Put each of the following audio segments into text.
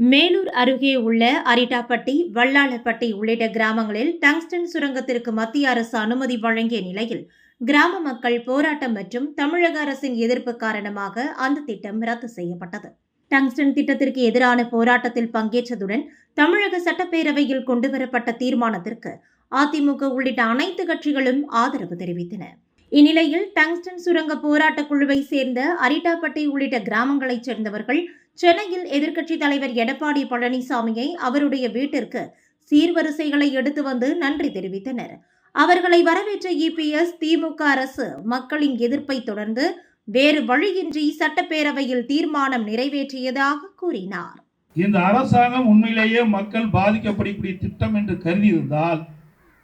மேலூர் அருகே உள்ள அரிட்டாப்பட்டி வல்லாளப்பட்டி உள்ளிட்ட கிராமங்களில் டங்ஸ்டன் சுரங்கத்திற்கு மத்திய அரசு அனுமதி வழங்கிய நிலையில் கிராம மக்கள் போராட்டம் மற்றும் தமிழக அரசின் எதிர்ப்பு காரணமாக அந்த திட்டம் ரத்து செய்யப்பட்டது. டங்ஸ்டன் திட்டத்திற்கு எதிரான போராட்டத்தில் பங்கேற்றதுடன் தமிழக சட்டப்பேரவையில் கொண்டுவரப்பட்ட தீர்மானத்திற்கு அதிமுக உள்ளிட்ட அனைத்து கட்சிகளும் ஆதரவு தெரிவித்தன. இந்நிலையில் டங்ஸ்டன் சுரங்க போராட்டக் குழுவை சேர்ந்த அரிட்டாப்பட்டி உள்ளிட்ட கிராமங்களைச் சேர்ந்தவர்கள் சென்னையில் எதிர்க்கட்சித் தலைவர் எடப்பாடி பழனிசாமியை அவருடைய வீட்டிற்கு சீர்வரிசைகளை எடுத்து வந்து நன்றி தெரிவித்தனர். அவர்களை வரவேற்ற இபிஎஸ் திமுக அரசு மக்களின் எதிர்ப்பை தொடர்ந்து வேறு வழியின்றி சட்டப்பேரவையில் தீர்மானம் நிறைவேற்றியதாக கூறினார். இந்த அரசாங்கம் உண்மையிலேயே மக்கள் பாதிக்கப்படக்கூடிய திட்டம் என்று கருதி இருந்தால்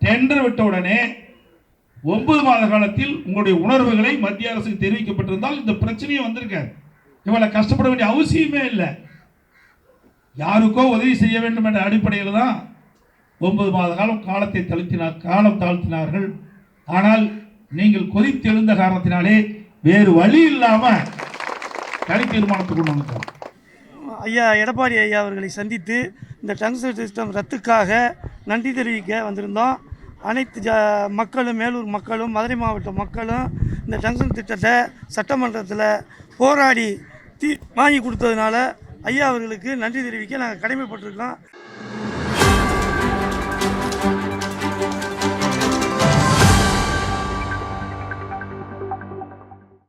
டெண்டர் விட்ட உடனே ஒன்பது மாத காலத்தில் உங்களுடைய உணர்வுகளை மத்திய அரசுக்கு தெரிவிக்கப்பட்டிருந்தால் இந்த பிரச்சனையே வந்திருக்காது இவ்வளோ கஷ்டப்பட வேண்டிய அவசியமே இல்லை. யாருக்கோ உதவி செய்ய வேண்டும் என்ற அடிப்படையில் தான் ஒன்பது மாத காலம் காலத்தை தழுத்தினார் காலம் தாழ்த்தினார்கள். ஆனால் நீங்கள் கொதித்தெழுந்த காரணத்தினாலே வேறு வழி இல்லாமல் தனி தீர்மானத்துக்கு கொண்டு வந்துட்டோம் ஐயா எடப்பாடி ஐயா அவர்களை சந்தித்து இந்த டங்ஸ்டன் சிஸ்டம் ரத்துக்காக நன்றி தெரிவிக்க வந்திருந்தோம். அனைத்து ஜ மக்களும் மேலூர் மக்களும் மதுரை மாவட்ட மக்களும் இந்த டங்ஸ்டன் திட்டத்தை சட்டமன்றத்தில் போராடி தீ வாங்கி கொடுத்ததுனால ஐயா அவர்களுக்கு நன்றி தெரிவிக்க நாங்கள் கடமைப்பட்டிருக்கோம்